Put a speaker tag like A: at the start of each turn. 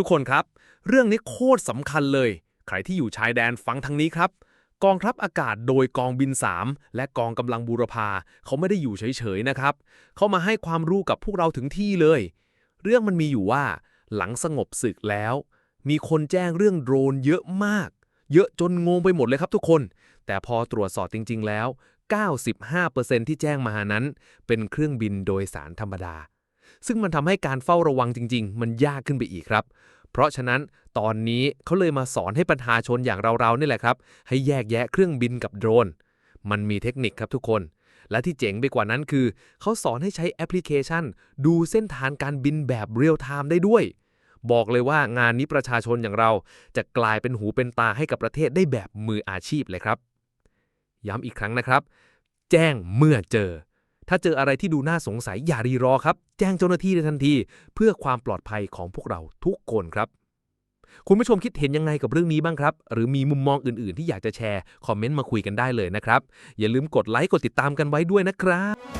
A: ทุกคนครับ เรื่องนี้โคตรสำคัญเลย ใครที่อยู่ชายแดนฟังทางนี้ครับ กองทัพอากาศโดยกองบิน 3 และกองกำลังบูรพาเขาไม่ได้อยู่เฉยๆนะครับ เขามาให้ความรู้กับพวกเราถึงที่เลย เรื่องมันมีอยู่ว่า หลังสงบศึกแล้ว มีคนแจ้งเรื่องโดรนเยอะมาก เยอะจนงงไปหมดเลยครับทุกคน แต่พอตรวจสอบจริง ๆ แล้ว 95%ที่แจ้งมานั้น เป็นเครื่องบินโดยสารธรรมดา ซึ่งมันทำให้การเฝ้าระวังจริง ๆ มันยากขึ้นไปอีกครับ เพราะฉะนั้นตอนนี้เขาเลยมาสอนให้ประชาชนอย่างเราๆนี่แหละครับ ให้แยกแยะเครื่องบินกับโดรน มันมีเทคนิคครับทุกคน และที่เจ๋งไปกว่านั้นคือ เขาสอนให้ใช้แอปพลิเคชัน ดูเส้นทางการบินแบบเรียลไทม์ได้ด้วยบอกเลยว่างานนี้ประชาชนอย่างเราจะกลายเป็นหูเป็นตาให้กับประเทศได้แบบมืออาชีพเลยครับ ย้ำอีกครั้งนะครับ แจ้งเมื่อเจอ ถ้าเจออะไรที่ดูน่าสงสัยอย่ารีรอครับ แจ้งเจ้าหน้าที่ในทันที เพื่อความปลอดภัยของพวกเราทุกคนครับ คุณผู้ชมคิดเห็นยังไงกับเรื่องนี้บ้างครับ หรือมีมุมมองอื่น ๆ ที่อยากจะแชร์ คอมเมนต์มาคุยกันได้เลยนะครับ อย่าลืมกดไลค์กดติดตามกันไว้ด้วยนะครับ